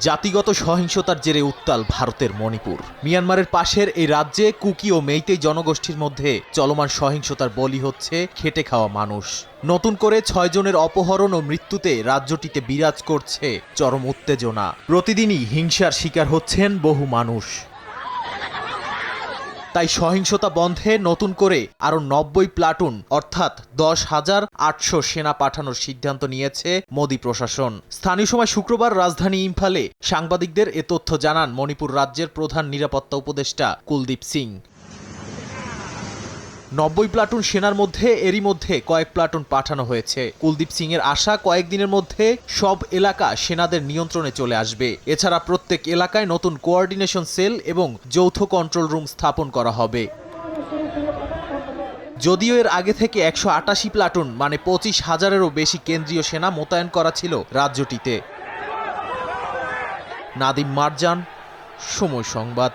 জাতিগত সহিংসতার জেরে উত্তাল ভারতের মণিপুর। মিয়ানমারের পাশের এই রাজ্যে কুকি ও মেইতেই জনগোষ্ঠীর মধ্যে চলমান সহিংসতার বলি হচ্ছে খেটে খাওয়া মানুষ। নতুন করে ছয় জনের অপহরণ ও মৃত্যুতে রাজ্যটিতে বিরাজ করছে চরম উত্তেজনা। প্রতিদিনই হিংসার শিকার হচ্ছেন বহু মানুষ। তাই সহিংসতা বন্ধে নতুন করে আরও নব্বই প্লাটুন, অর্থাৎ দশ হাজার আটশো সেনা পাঠানোর সিদ্ধান্ত নিয়েছে মোদী প্রশাসন। স্থানীয় সময় শুক্রবার রাজধানী ইম্ফালে সাংবাদিকদের এ তথ্য জানান মণিপুর রাজ্যের প্রধান নিরাপত্তা উপদেষ্টা কুলদীপ সিং। নব্বই প্লাটুন সেনার মধ্যে, এরই মধ্যে কয়েক প্লাটুন পাঠানো হয়েছে। কুলদীপ সিং এর আশা কয়েকদিনের মধ্যে সব এলাকা সেনাদের নিয়ন্ত্রণে চলে আসবে। এছাড়া প্রত্যেক এলাকায় নতুন কোঅর্ডিনেশন সেল এবং যৌথ কন্ট্রোল রুম স্থাপন করা হবে। যদিও এর আগে থেকে একশো আটাশি প্লাটুন মানে পঁচিশ হাজারেরও বেশি কেন্দ্রীয় সেনা মোতায়েন করা ছিল রাজ্যটিতে। নাদিম মারজান, সময় সংবাদ।